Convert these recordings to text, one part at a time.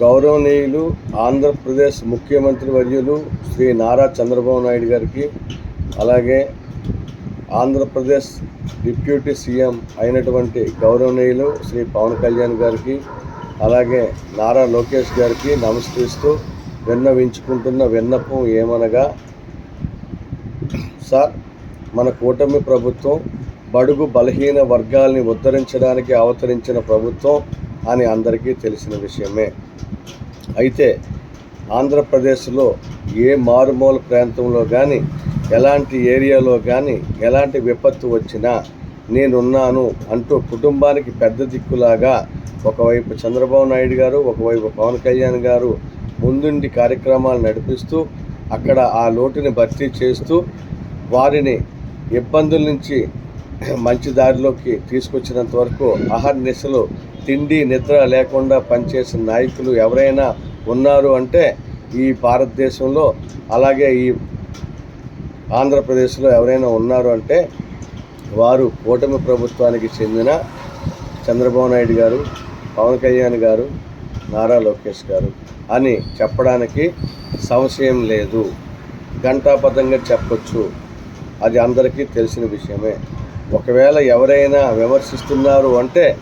గౌరవనీయులు ఆంధ్రప్రదేశ్ ముఖ్యమంత్రి వర్యులు శ్రీ నారా చంద్రబాబు నాయుడు గారికి అలాగే ఆంధ్రప్రదేశ్ డిప్యూటీ సీఎం అయినటువంటి గౌరవనీయులు శ్రీ పవన్ కళ్యాణ్ గారికి అలాగే నారా లోకేష్ గారికి నమస్కరిస్తూ విన్నవించుకుంటున్న విన్నపం ఏమనగా సార్ మన కూటమి ప్రభుత్వం బడుగు బలహీన వర్గాల్ని ఉద్ధరించడానికి అవతరించిన ప్రభుత్వం అని అందరికీ తెలిసిన విషయమే. అయితే ఆంధ్రప్రదేశ్లో ఏ మారుమూల ప్రాంతంలో కానీ ఎలాంటి ఏరియాలో కానీ ఎలాంటి విపత్తు వచ్చినా నేనున్నాను అంటూ కుటుంబానికి పెద్ద దిక్కులాగా ఒకవైపు చంద్రబాబు నాయుడు గారు ఒకవైపు పవన్ కళ్యాణ్ గారు ముందుండి కార్యక్రమాలు నడిపిస్తూ అక్కడ ఆ లోటుని భర్తీ చేస్తూ వారిని ఇబ్బందుల నుంచి మంచి దారిలోకి తీసుకొచ్చినంత వరకు అహర్నిశలు తిండి నిద్ర లేకుండా పనిచేసిన నాయకులు ఎవరైనా ఉన్నారు అంటే ఈ భారతదేశంలో అలాగే ఈ ఆంధ్రప్రదేశ్లో ఎవరైనా ఉన్నారు అంటే వారు కూటమి ప్రభుత్వానికి చెందిన చంద్రబాబు నాయుడు గారు పవన్ కళ్యాణ్ గారు నారా లోకేష్ గారు అని చెప్పడానికి సంశయం లేదు. ఘంటాపథంగా చెప్పొచ్చు. అది అందరికీ తెలిసిన విషయమే. ఒకవేళ ఎవరైనా విమర్శిస్తున్నారు అంటే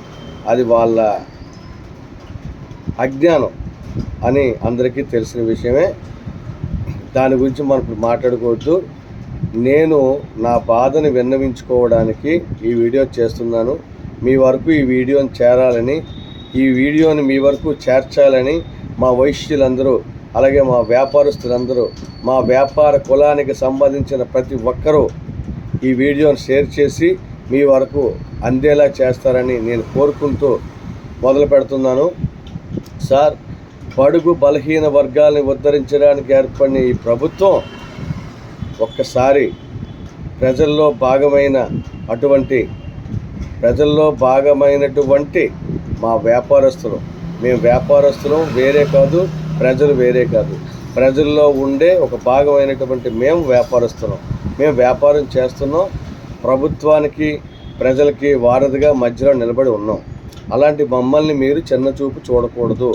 అది వాళ్ళ అజ్ఞానం అని అందరికీ తెలిసిన విషయమే. దాని గురించి మనం ఇప్పుడు మాట్లాడుకోవద్దు. నేను నా బాధని విన్నవించుకోవడానికి ఈ వీడియో చేస్తున్నాను. మీ వరకు ఈ వీడియోని చేరాలని ఈ వీడియోని మీ వరకు చేర్చాలని మా వైశ్యులందరూ అలాగే మా వ్యాపారస్తులందరూ మా వ్యాపార కులానికి సంబంధించిన ప్రతి ఒక్కరూ ఈ వీడియోని షేర్ చేసి మీ వరకు అందేలా చేస్తారని నేను కోరుకుంటూ మొదలు పెడుతున్నాను. సార్ బడుగు బలహీన వర్గాల్ని ఉద్ధరించడానికి ఏర్పడిన ఈ ప్రభుత్వం ఒక్కసారి ప్రజల్లో భాగమైన అటువంటి ప్రజల్లో భాగమైనటువంటి మా వ్యాపారస్తులు. మేము వ్యాపారస్తులం వేరే కాదు ప్రజలు వేరే కాదు. ప్రజల్లో ఉండే ఒక భాగమైనటువంటి మేము వ్యాపారస్తున్నాం మేము వ్యాపారం చేస్తున్నాం ప్రభుత్వానికి ప్రజలకి వారధిగా మధ్యలో నిలబడి ఉన్నాం. అలాంటి మమ్మల్ని మీరు చిన్న చూపు చూడకూడదు.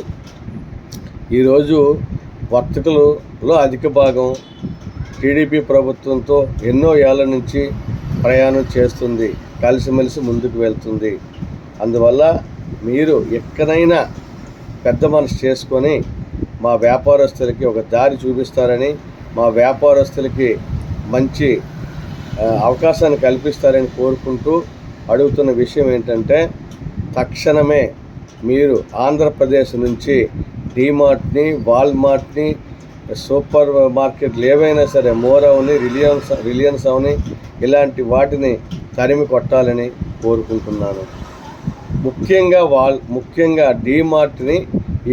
ఈరోజు వర్తకులలో అధిక భాగం టీడీపీ ప్రభుత్వంతో ఎన్నో ఏళ్ళ నుంచి ప్రయాణం చేస్తుంది కలిసిమెలిసి ముందుకు వెళ్తుంది. అందువల్ల మీరు ఎక్కడైనా పెద్ద మనసు చేసుకొని మా వ్యాపారస్తులకి ఒక దారి చూపిస్తారని మా వ్యాపారస్తులకి మంచి అవకాశాన్ని కల్పిస్తారని కోరుకుంటూ అడుగుతున్న విషయం ఏంటంటే తక్షణమే మీరు ఆంధ్రప్రదేశ్ నుంచి డీమార్ట్ని వాల్మార్ట్ని సూపర్ మార్కెట్లు ఏవైనా సరే మోరవ్ని రిలియన్స్ రిలియన్స్ అవని ఇలాంటి వాటిని తరిమి కొట్టాలని కోరుకుంటున్నాను. ముఖ్యంగా వాల్ ముఖ్యంగా డీమార్ట్ని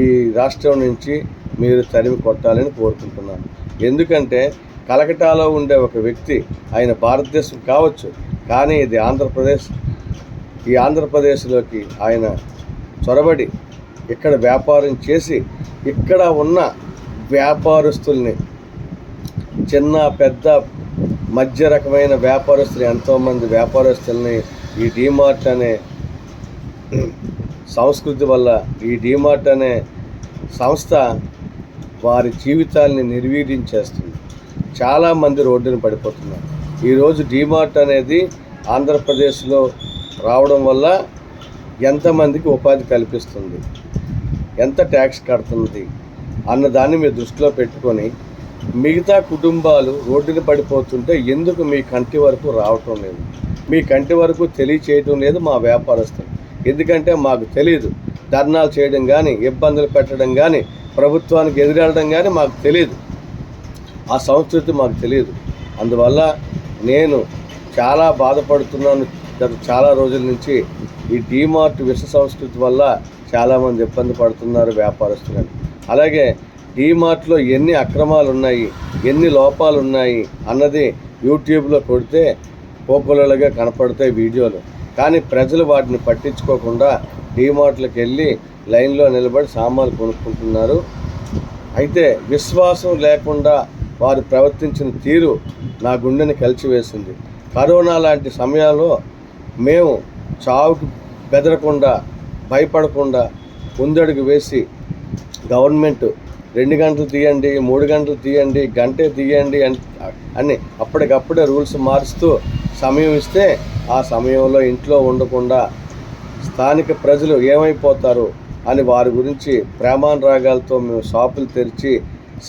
ఈ రాష్ట్రం నుంచి మీరు తరిమి కొట్టాలని కోరుకుంటున్నాను. ఎందుకంటే కలకటాలో ఉండే ఒక వ్యక్తి ఆయన భారతదేశం కావచ్చు కానీ ఇది ఆంధ్రప్రదేశ్. ఈ ఆంధ్రప్రదేశ్లోకి ఆయన చొరబడి ఇక్కడ వ్యాపారం చేసి ఇక్కడ ఉన్న వ్యాపారస్తుల్ని చిన్న పెద్ద మధ్య రకమైన వ్యాపారస్తులు ఎంతోమంది వ్యాపారస్తుల్ని ఈ డీమార్ట్ అనే సంస్కృతి వల్ల ఈ డీమార్ట్ అనే సంస్థ వారి జీవితాల్ని నిర్వీర్యం చేస్తుంది. చాలామంది రోడ్డున పడిపోతున్నారు. ఈరోజు డీమార్ట్ అనేది ఆంధ్రప్రదేశ్లో రావడం వల్ల ఎంతమందికి ఉపాధి కల్పిస్తుంది ఎంత ట్యాక్స్ కడుతుంది అన్న దాన్ని మీరు దృష్టిలో పెట్టుకొని మిగతా కుటుంబాలు రోడ్డున పడిపోతుంటే ఎందుకు మీ కంటి వరకు రావటం లేదు? మీ కంటి వరకు తెలియచేయటం లేదు మా వ్యాపారస్తులు. ఎందుకంటే మాకు తెలియదు ధర్నాలు చేయడం కానీ ఇబ్బందులు పెట్టడం కానీ ప్రభుత్వానికి ఎదురెళ్ళడం కానీ మాకు తెలియదు ఆ సంస్కృతి మాకు తెలియదు. అందువల్ల నేను చాలా బాధపడుతున్నాను. గత చాలా రోజుల నుంచి ఈ డీమార్ట్ విష సంస్కృతి వల్ల చాలామంది ఇబ్బంది పడుతున్నారు వ్యాపారస్తులని. అలాగే డీమార్ట్లో ఎన్ని అక్రమాలు ఉన్నాయి ఎన్ని లోపాలు ఉన్నాయి అన్నది యూట్యూబ్లో కొడితే పోకులలుగా కనపడతాయి వీడియోలు. కానీ ప్రజలు వాటిని పట్టించుకోకుండా డీమార్ట్లకు వెళ్ళి లైన్లో నిలబడి సామాన్లు కొనుక్కుంటున్నారు. అయితే విశ్వాసం లేకుండా వారు ప్రవర్తించిన తీరు నా గుండెని కలిచివేసింది. కరోనా లాంటి సమయాల్లో మేము చావుకు బెదరకుండా భయపడకుండా ముందడుగు వేసి గవర్నమెంట్ రెండు గంటలు తీయండి మూడు గంటలు తీయండి గంటే తీయండి అని అప్పటికప్పుడే రూల్స్ మారుస్తూ సమయం ఇస్తే ఆ సమయంలో ఇంట్లో ఉండకుండా స్థానిక ప్రజలు ఏమైపోతారు అని వారి గురించి ప్రేమానురాగాలతో మేము షాపులు తెరిచి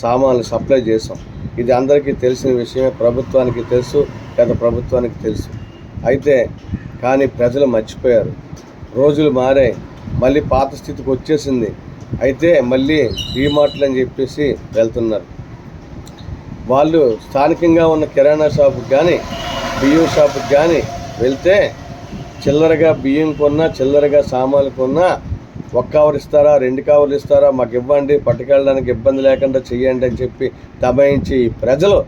సామాన్లు సప్లై చేసాం ఇది అందరికీ తెలిసిన విషయమే ప్రభుత్వానికి తెలుసు గత ప్రభుత్వానికి తెలుసు. అయితే కానీ ప్రజలు మర్చిపోయారు. రోజులు మారాయి. మళ్ళీ పాత స్థితికి వచ్చేసింది. అయితే మళ్ళీ డీమార్ట్లు అని చెప్పేసి వెళ్తున్నారు. వాళ్ళు స్థానికంగా ఉన్న కిరాణా షాపుకి కానీ బియ్యం షాపుకి కానీ వెళ్తే చిల్లరగా బియ్యం కొన్నా చిల్లరగా సామాన్లు కొన్నా ఒక్క కవర్ ఇస్తారా రెండు కవర్లు ఇస్తారా మాకు ఇవ్వండి పట్టుకెళ్ళడానికి ఇబ్బంది లేకుండా చెయ్యండి అని చెప్పి దబాయించి ప్రజలు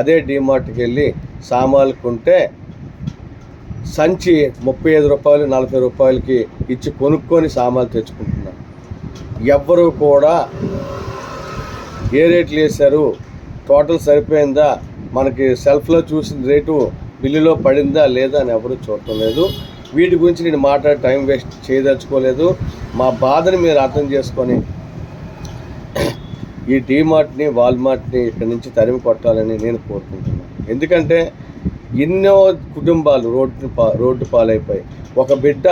అదే డీమార్ట్కి వెళ్ళి సామాన్లు కొంటే సంచి ముప్పై ఐదు రూపాయలు నలభై రూపాయలకి ఇచ్చి కొనుక్కొని సామాన్లు తెచ్చుకుంటున్నారు. ఎవ్వరూ కూడా ఏ రేట్లు వేశారు టోటల్ సరిపోయిందా మనకి సెల్ఫ్లో చూసిన రేటు బిల్లులో పడిందా లేదా అని ఎవరు చూడటం లేదు. వీటి గురించి నేను మాట్లాడే టైం వేస్ట్ చేయదలుచుకోలేదు. మా బాధని మీరు అర్థం చేసుకొని ఈ డీమార్ట్ని వాల్మార్ట్ని ఇక్కడి నుంచి తరిమి కొట్టాలని నేను కోరుకుంటున్నాను. ఎందుకంటే ఎన్నో కుటుంబాలు రోడ్డు పా రోడ్డు పాలైపోయి. ఒక బిడ్డ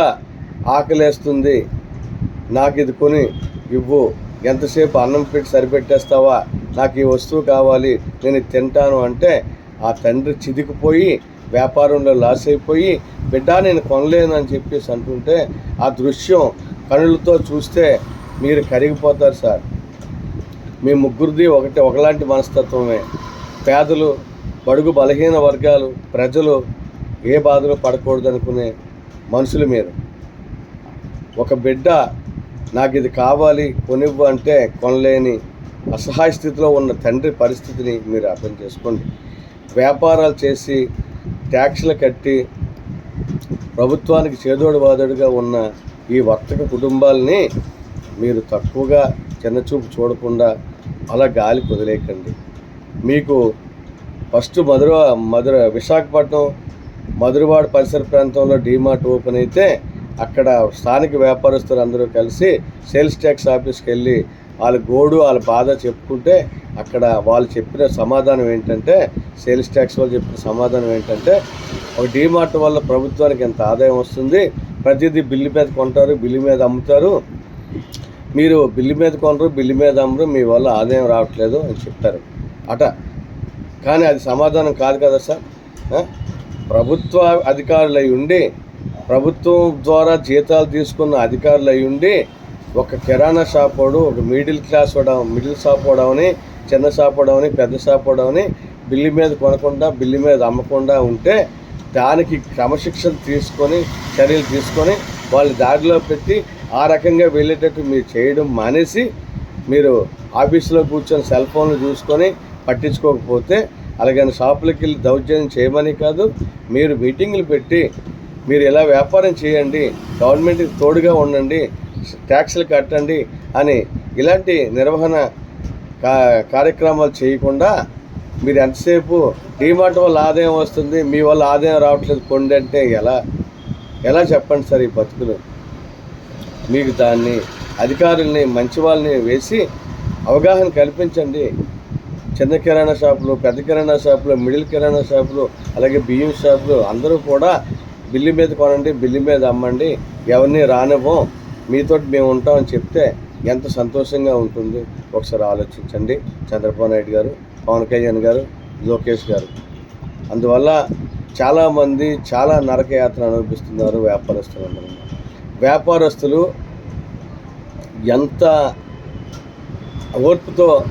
ఆకలేస్తుంది. నాకు ఇది కొని ఇవ్వు. ఎంతసేపు అన్నం పెట్టి సరిపెట్టేస్తావా? నాకు ఈ వస్తువు కావాలి. నేను తింటాను అంటే ఆ తండ్రి చిదికిపోయి వ్యాపారంలో లాస్ అయిపోయి బిడ్డ నేను కొనలేనని చెప్పేసి అంటుంటే ఆ దృశ్యం కనులతో చూస్తే మీరు కరిగిపోతారు సార్. మీ ముగ్గురిది ఒకటి ఒకలాంటి మనస్తత్వమే. పేదలు బడుగు బలహీన వర్గాలు ప్రజలు ఏ బాధలు పడకూడదు అనుకునే మనుషులు మీరు. ఒక బిడ్డ నాకు ఇది కావాలి కొనివ్వు అంటే కొనలేని అసహాయ స్థితిలో ఉన్న తండ్రి పరిస్థితిని మీరు అర్థం చేసుకోండి. వ్యాపారాలు చేసి ట్యాక్స్లు కట్టి ప్రభుత్వానికి చేదోడు వాదోడుగా ఉన్న ఈ వర్తక కుటుంబాలని మీరు తక్కువగా చిన్నచూపు చూడకుండా అలా గాలి కుదిలేకండి మీకు ఫస్ట్ మధుర మధుర విశాఖపట్నం మధురవాడ పరిసర ప్రాంతంలో డీమార్ట్ ఓపెన్ అయితే అక్కడ స్థానిక వ్యాపారస్తులు అందరూ కలిసి సేల్స్ ట్యాక్స్ ఆఫీస్కి వెళ్ళి వాళ్ళ గోడు వాళ్ళ బాధ చెప్పుకుంటే అక్కడ వాళ్ళు చెప్పిన సమాధానం ఏంటంటే సేల్స్ ట్యాక్స్ వాళ్ళు చెప్పిన సమాధానం ఏంటంటే ఒక డీమార్ట్ వల్ల ప్రభుత్వానికి ఎంత ఆదాయం వస్తుంది ప్రతిదీ బిల్లు మీద కొంటారు బిల్లు మీద అమ్ముతారు. మీరు బిల్లు మీద కొనరు బిల్లు మీద అమ్మరు మీ వల్ల ఆదాయం రావట్లేదు అని చెప్తారు. అట. కానీ అది సమాధానం కాదు కదా సార్? ప్రభుత్వ అధికారులు అయి ఉండి ప్రభుత్వం ద్వారా జీతాలు తీసుకున్న అధికారులు అయి ఉండి ఒక కిరాణా షాప్ వాడు ఒక మిడిల్ క్లాస్ వాడు మిడిల్ షాప్ వాడవని చిన్న షాప్ పెద్ద షాప్ బిల్లు మీద కొనకుండా బిల్లు మీద అమ్మకుండా ఉంటే దానికి క్రమశిక్షణ తీసుకొని చర్యలు తీసుకొని వాళ్ళ దారిలో పెట్టి ఆ రకంగా వెళ్ళేటట్టు మీరు చేయడం మానేసి మీరు ఆఫీసులో కూర్చొని సెల్ ఫోన్లు చూసుకొని పట్టించుకోకపోతే అలాగని షాపులకి వెళ్ళి దౌర్జన్యం చేయమని కాదు మీరు మీటింగులు పెట్టి మీరు ఇలా వ్యాపారం చేయండి గవర్నమెంట్కి తోడుగా ఉండండి ట్యాక్స్లు కట్టండి అని ఇలాంటి నిర్వహణ కార్యక్రమాలు చేయకుండా మీరు ఎంతసేపు డీమార్ట్ వల్ల ఆదాయం వస్తుంది మీ వల్ల ఆదాయం రావట్లేదు కొండి అంటే ఎలా ఎలా చెప్పండి సార్ ఈ బతుకులు? మీకు దాన్ని అధికారుల్ని మంచి వాళ్ళని వేసి అవగాహన కల్పించండి. చిన్న కిరాణా షాపులు పెద్ద కిరాణా షాపులు మిడిల్ కిరాణా షాపులు అలాగే బియ్యం షాపులు అందరూ కూడా బిల్లు మీద కొనండి బిల్లు మీద అమ్మండి. ఎవరిని రానివ్వం. మీతోటి మేము ఉంటామని చెప్తే ఎంత సంతోషంగా ఉంటుంది? ఒకసారి ఆలోచించండి. చంద్రబాబు నాయుడు గారు పవన్ కళ్యాణ్ గారు లోకేష్ గారు. అందువల్ల చాలామంది చాలా నరకయాత్ర అనుభవిస్తున్నారు వ్యాపారస్తులందరూ. వ్యాపారస్తులు ఎంత ఓర్పుతో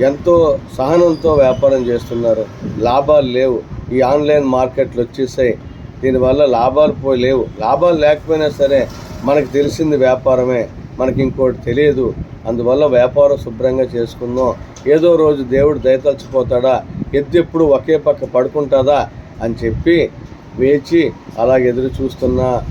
ఎంతో సహనంతో వ్యాపారం చేస్తున్నారు. లాభాలు లేవు. ఈ ఆన్లైన్ మార్కెట్లు వచ్చేసాయి. దీనివల్ల లాభాలు పోయి లేవు. లాభాలు లేకపోయినా సరే మనకు తెలిసింది వ్యాపారమే. మనకి ఇంకోటి తెలియదు అందువల్ల వ్యాపారం శుభ్రంగా చేసుకుందాం. ఏదో రోజు దేవుడు దయతలిచిపోతాడా? ఎద్దు ఎప్పుడు ఒకే పక్క పడుకుంటుందా? అని చెప్పి వేచి అలా ఎదురు చూస్తున్న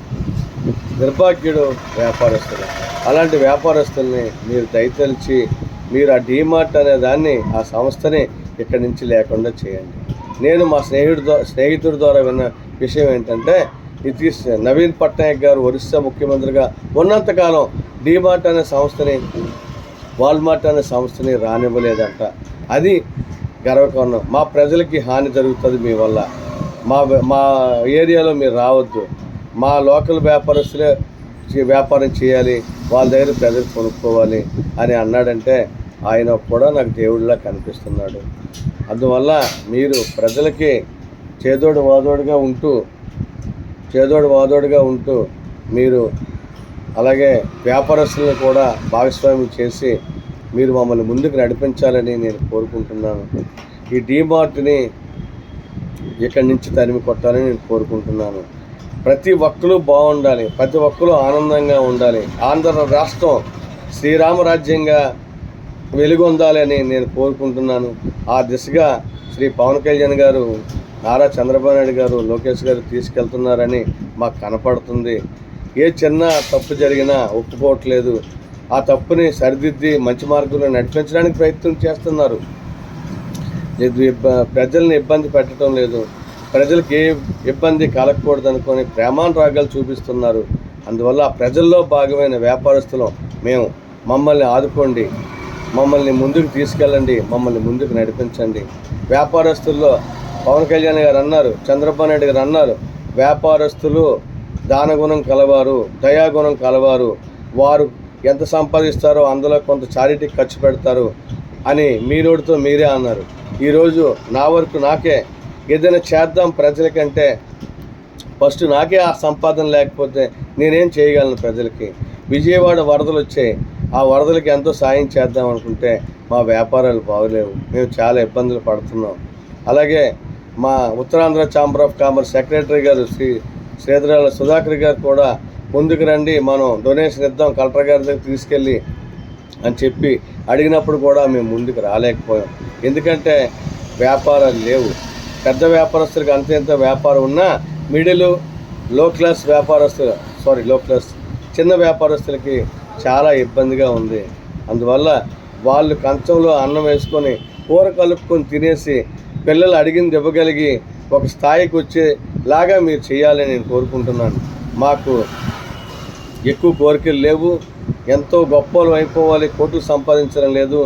నిర్భాగ్యుడు వ్యాపారస్తులు. అలాంటి వ్యాపారస్తుల్ని మీరు దయతలిచి మీరు ఆ డీమార్ట్ అనే దాన్ని ఆ సంస్థని ఇక్కడి నుంచి లేకుండా చేయండి. నేను మా స్నేహితుడు ద్వారా స్నేహితుడి ద్వారా విన్న విషయం ఏంటంటే నితీష్ నవీన్ పట్నాయక్ గారు ఒరిస్సా ముఖ్యమంత్రిగా ఉన్నంతకాలం డీమార్ట్ అనే సంస్థని వాల్మార్ట్ అనే సంస్థని రానివ్వలేదంట. అది గర్వకారణం. మా ప్రజలకి హాని జరుగుతుంది మీ వల్ల. మా మా ఏరియాలో మీరు రావద్దు. మా లోకల్ వ్యాపారస్తులే వ్యాపారం చేయాలి. వాళ్ళ దగ్గర ప్రజలు కొనుక్కోవాలి అని అన్నాడంటే ఆయన కూడా నాకు దేవుడిలా కనిపిస్తున్నాడు. అందువల్ల మీరు ప్రజలకి చేదోడు వాదోడుగా ఉంటూ చేదోడు వాదోడుగా ఉంటూ మీరు అలాగే వ్యాపారస్తులను కూడా భాగస్వామ్యం చేసి మీరు మమ్మల్ని ముందుకు నడిపించాలని నేను కోరుకుంటున్నాను. ఈ డీమార్ట్ని ఇక్కడి నుంచి తరిమి కొట్టాలని నేను కోరుకుంటున్నాను. ప్రతి ఒక్కరూ బాగుండాలి ప్రతి ఒక్కరూ ఆనందంగా ఉండాలి. ఆంధ్ర రాష్ట్రం శ్రీరామరాజ్యంగా వెలుగొందాలని నేను కోరుకుంటున్నాను. ఆ దిశగా శ్రీ పవన్ కళ్యాణ్ గారు నారా చంద్రబాబు నాయుడు గారు లోకేష్ గారు తీసుకెళ్తున్నారని మాకు కనపడుతుంది. ఏ చిన్న తప్పు జరిగినా ఒప్పుకోవట్లేదు. ఆ తప్పుని సరిదిద్ది మంచి మార్గంలో నడిపించడానికి ప్రయత్నం చేస్తున్నారు. ప్రజల్ని ఇబ్బంది పెట్టడం లేదు. ప్రజలకు ఏ ఇబ్బంది కలగకూడదు అనుకొని ప్రేమానురాగాలు చూపిస్తున్నారు. అందువల్ల ఆ ప్రజల్లో భాగమైన వ్యాపారస్తులం మేము. మమ్మల్ని ఆదుకోండి. మమ్మల్ని ముందుకు తీసుకెళ్ళండి. మమ్మల్ని ముందుకు నడిపించండి. వ్యాపారస్తుల్లో పవన్ కళ్యాణ్ గారు అన్నారు చంద్రబాబు నాయుడు గారు అన్నారు వ్యాపారస్తులు దానగుణం కలవారు దయాగుణం కలవారు వారు ఎంత సంపాదిస్తారో అందులో కొంత చారిటీకి ఖర్చు పెడతారు అని మీ మీరే అన్నారు. ఈరోజు నా వరకు నాకే ఏదైనా చేద్దాం ప్రజలకంటే ఫస్ట్ నాకే ఆ సంపాదన లేకపోతే నేనేం చేయగలను ప్రజలకి? విజయవాడ వరదలు వచ్చాయి ఆ వరదలకి ఎంతో సాయం చేద్దాం అనుకుంటే మా వ్యాపారాలు బాగలేవు. మేము చాలా ఇబ్బందులు పడుతున్నాం. అలాగే మా Uttarandhra chamber of commerce secretary గారు శ్రీ శ్రీధరాల సుధాకర్ గారు కూడా ముందుకు రండి మనం డొనేషన్ ఇద్దాం కలెక్టర్ గారి దగ్గర తీసుకెళ్ళి అని చెప్పి అడిగినప్పుడు కూడా మేము ముందుకు రాలేకపోయాం. ఎందుకంటే వ్యాపారాలు లేవు. పెద్ద వ్యాపారస్తులకు అంత ఎంత వ్యాపారం ఉన్నా మిడిల్లో క్లాస్ వ్యాపారస్తులు సారీ లో క్లాస్ చిన్న వ్యాపారస్తులకి చాలా ఇబ్బందిగా ఉంది. అందువల్ల వాళ్ళు కంచంలో అన్నం వేసుకొని కూర కలుపుకొని తినేసి పిల్లలు అడిగింది ఇవ్వగలిగి ఒక స్థాయికి వచ్చేలాగా మీరు చేయాలని నేను కోరుకుంటున్నాను. మాకు ఎక్కువ కోరికలు లేవు. ఎంతో గొప్పలు అయిపోవాలి. కోట్లు సంపాదించడం లేదు.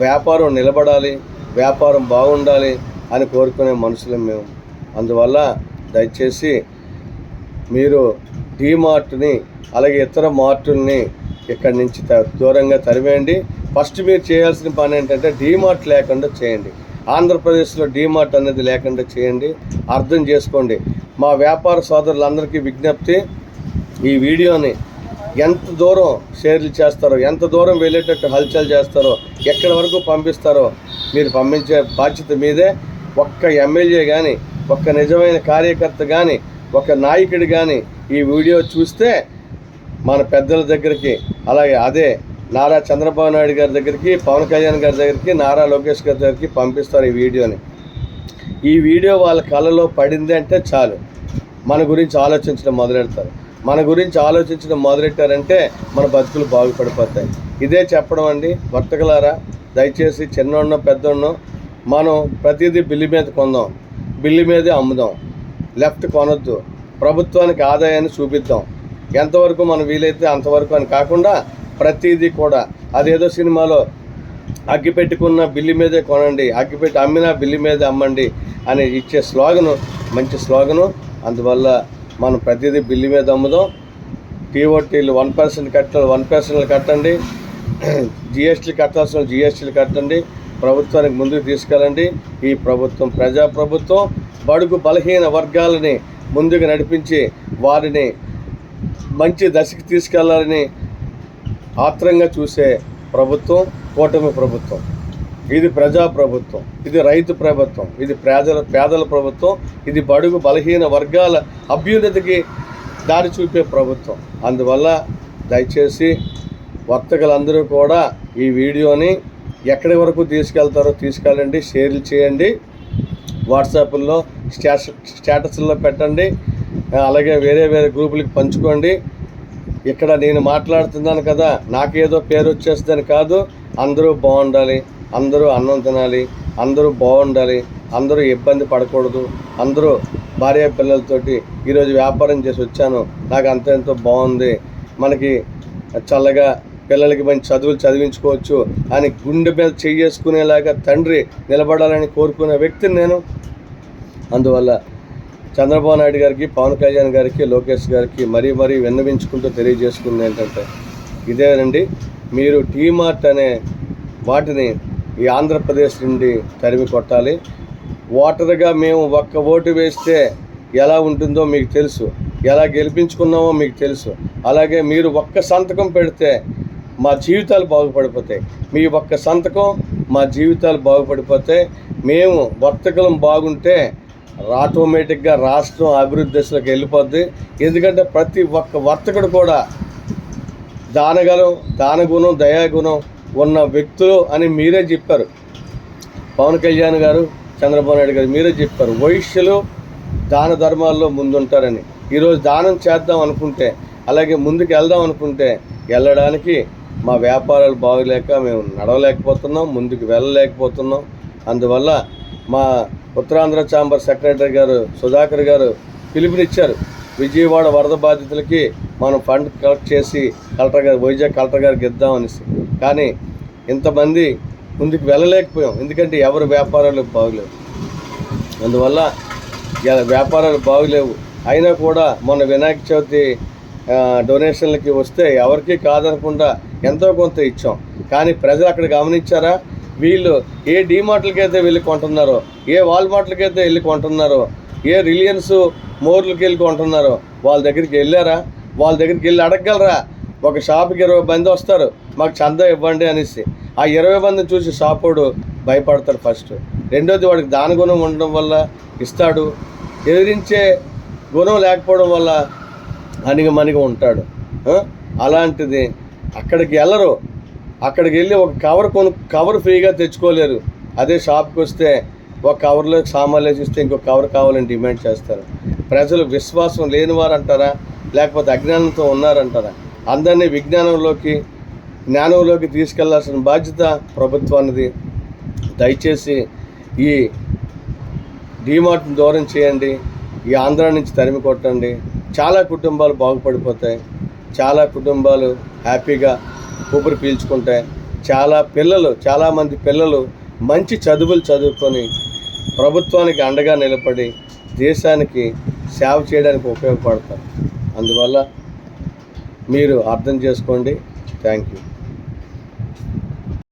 వ్యాపారం నిలబడాలి. వ్యాపారం బాగుండాలి అని కోరుకునే మనుషులం మేము. అందువల్ల దయచేసి మీరు డీమార్ట్ని అలాగే ఇతర మార్టుల్ని ఇక్కడి నుంచి దూరంగా తరివేయండి ఫస్ట్ మీరు చేయాల్సిన పని ఏంటంటే డీమార్ట్ లేకుండా చేయండి. ఆంధ్రప్రదేశ్లో డీమార్ట్ అనేది లేకుండా చేయండి. అర్థం చేసుకోండి. మా వ్యాపార సోదరులందరికీ విజ్ఞప్తి ఈ వీడియోని ఎంత దూరం షేర్లు చేస్తారో ఎంత దూరం వెళ్ళేటట్టు హల్చల్ చేస్తారో ఎక్కడి వరకు పంపిస్తారో మీరు పంపించే బాధ్యత మీదే. ఒక్క ఎమ్మెల్యే కానీ ఒక్క నిజమైన కార్యకర్త కానీ ఒక నాయకుడు కానీ ఈ వీడియో చూస్తే మన పెద్దల దగ్గరికి అలాగే అదే నారా చంద్రబాబు నాయుడు గారి దగ్గరికి పవన్ కళ్యాణ్ గారి దగ్గరికి నారా లోకేష్ గారి దగ్గరికి పంపిస్తారు ఈ వీడియోని. ఈ వీడియో వాళ్ళ కళ్ళలో పడింది అంటే చాలు. మన గురించి ఆలోచించడం మొదలెడతారు. మన గురించి ఆలోచించడం మొదలెట్టారంటే మన బతుకులు బాగుపడిపోతాయి. ఇదే చెప్పడం అండి. వర్తకులారా దయచేసి చిన్నోన్నో పెద్దోన్నో మనం ప్రతిదీ బిల్లు మీద కొందాం. బిల్లు మీదే అమ్ముదాం. లెఫ్ట్ కొనొద్దు. ప్రభుత్వానికి ఆదాయాన్ని చూపిద్దాం. ఎంతవరకు మనం వీలైతే అంతవరకు అని కాకుండా ప్రతిదీ కూడా. అదేదో సినిమాలో అగ్గి పెట్టుకున్న బిల్లు మీదే కొనండి అగ్గి పెట్టి అమ్మిన బిల్లు మీదే అమ్మండి అని ఇచ్చే స్లోగను మంచి స్లోగను. అందువల్ల మనం ప్రతిదీ బిల్లు మీద అమ్ముదాం. టీఓటీలు వన్ పర్సెంట్ కట్టాలి వన్ పర్సెంట్లు కట్టండి. జిఎస్టీలు కట్టాల్సిన జిఎస్టీలు కట్టండి. ప్రభుత్వానికి ముందుకు తీసుకెళ్ళండి. ఈ ప్రభుత్వం ప్రజా ప్రభుత్వం బడుగు బలహీన వర్గాలని ముందుకు నడిపించి వారిని మంచి దశకి తీసుకెళ్ళాలని ఆత్రంగా చూసే ప్రభుత్వం కూటమి ప్రభుత్వం. ఇది ప్రజా ప్రభుత్వం ఇది రైతు ప్రభుత్వం ఇది పేదల పేదల ప్రభుత్వం ఇది బడుగు బలహీన వర్గాల అభ్యున్నతికి దారి చూపే ప్రభుత్వం. అందువల్ల దయచేసి వర్తకులందరూ కూడా ఈ వీడియోని ఎక్కడి వరకు తీసుకెళ్తారో తీసుకెళ్ళండి షేర్లు చేయండి. వాట్సాప్లో స్టాటస్ స్టేటస్లో పెట్టండి. అలాగే వేరే వేరే గ్రూపులకి పంచుకోండి. ఇక్కడ నేను మాట్లాడుతున్నాను కదా నాకేదో పేరు వచ్చేస్తుందని కాదు. అందరూ బాగుండాలి అందరూ అన్నం తినాలి అందరూ బాగుండాలి అందరూ ఇబ్బంది పడకూడదు అందరూ భార్య పిల్లలతోటి ఈరోజు వ్యాపారం చేసి వచ్చాను. నాకు అంత ఎంతో బాగుంది. మనకి చల్లగా పిల్లలకి మంచి చదువులు చదివించుకోవచ్చు అని గుండె మీద చేసుకునేలాగా తండ్రి నిలబడాలని కోరుకునే వ్యక్తిని నేను. అందువల్ల చంద్రబాబు నాయుడు గారికి పవన్ కళ్యాణ్ గారికి లోకేష్ గారికి మరీ మరీ విన్నవించుకుంటూ తెలియజేసుకుంది ఏంటంటే ఇదేనండి మీరు టీమార్ట్ అనే వాటిని ఈ ఆంధ్రప్రదేశ్ నుండి తరిమి కొట్టాలి. ఓటర్గా మేము ఒక్క ఓటు వేస్తే ఎలా ఉంటుందో మీకు తెలుసు. ఎలా గెలిపించుకున్నామో మీకు తెలుసు. అలాగే మీరు ఒక్క సంతకం పెడితే మా జీవితాలు బాగుపడిపోతాయి. మీ ఒక్క సంతకం మా జీవితాలు బాగుపడిపోతే మేము వర్తకులం బాగుంటే ఆటోమేటిక్గా రాష్ట్రం అభివృద్ధి దశలోకి వెళ్ళిపోద్ది. ఎందుకంటే ప్రతి ఒక్క వర్తకుడు కూడా దానగలం దానగుణం దయాగుణం ఉన్న వ్యక్తులు అని మీరే చెప్పారు. పవన్ కళ్యాణ్ గారు చంద్రబాబు నాయుడు గారు మీరే చెప్పారు. వైశ్యులు దాన ధర్మాల్లో ముందుంటారని. ఈరోజు దానం చేద్దాం అనుకుంటే అలాగే ముందుకు వెళ్దాం అనుకుంటే వెళ్ళడానికి మా వ్యాపారాలు బాగలేక మేము నడవలేకపోతున్నాం ముందుకు వెళ్ళలేకపోతున్నాం. అందువల్ల మా ఉత్తరాంధ్ర ఛాంబర్ సెక్రటరీ గారు సుధాకర్ గారు పిలుపునిచ్చారు. విజయవాడ వరద బాధితులకి మనం ఫండ్ కలెక్ట్ చేసి కలెక్టర్ గారు వైజాగ్ కలెక్టర్ గారికి ఇద్దామనేసి కానీ ఇంతమంది ముందుకు వెళ్ళలేకపోయాం. ఎందుకంటే ఎవరు వ్యాపారాలు బాగులేవు. అందువల్ల వ్యాపారాలు బాగలేవు. అయినా కూడా మొన్న వినాయక చవితి డొనేషన్లకి వస్తే ఎవరికి కాదనకుండా ఎంతో కొంత ఇచ్చాం. కానీ ప్రజలు అక్కడ గమనించారా? వీళ్ళు ఏ డీమార్ట్లకైతే అయితే వెళ్ళి కొంటున్నారో ఏ వాల్మార్ట్లకి అయితే వెళ్ళి కొంటున్నారో ఏ రిలయన్స్ మోర్లకి వెళ్ళి కొంటున్నారో వాళ్ళ దగ్గరికి వెళ్ళారా? వాళ్ళ దగ్గరికి వెళ్ళి అడగగలరా? ఒక షాప్కి ఇరవై మంది వస్తారు మాకు చందా ఇవ్వండి అనేసి. ఆ ఇరవై మందిని చూసి షాపోడు భయపడతాడు ఫస్ట్. రెండోది వాడికి దాని గుణం ఉండడం వల్ల ఇస్తాడు. ఎదిరించే గుణం లేకపోవడం వల్ల అనిగమనిగా ఉంటాడు. అలాంటిది అక్కడికి వెళ్ళరు అక్కడికి వెళ్ళి ఒక కవర్ కొను కవర్ ఫ్రీగా తెచ్చుకోలేరు. అదే షాప్కి వస్తే ఒక కవర్లో సామాన్లు వేసిస్తే ఇంకొక ఇంకో కవర్ కావాలని డిమాండ్ చేస్తారు. ప్రజలు విశ్వాసం లేనివారు అంటారా లేకపోతే అజ్ఞానంతో ఉన్నారంటారా? అందరినీ విజ్ఞానంలోకి జ్ఞానంలోకి తీసుకెళ్ళాల్సిన బాధ్యత ప్రభుత్వానిది. దయచేసి ఈ డీమార్ట్ని దూరం చేయండి. ఈ ఆంధ్ర నుంచి తరిమి కొట్టండి. చాలా కుటుంబాలు బాగుపడిపోతాయి. చాలా కుటుంబాలు హ్యాపీగా ఊపిరి పీల్చుకుంటే చాలా పిల్లలు చాలామంది పిల్లలు మంచి చదువులు చదువుకొని ప్రభుత్వానికి అండగా నిలబడి దేశానికి సేవ చేయడానికి ఉపయోగపడతారు. అందువల్ల మీరు అర్థం చేసుకోండి. Thank you.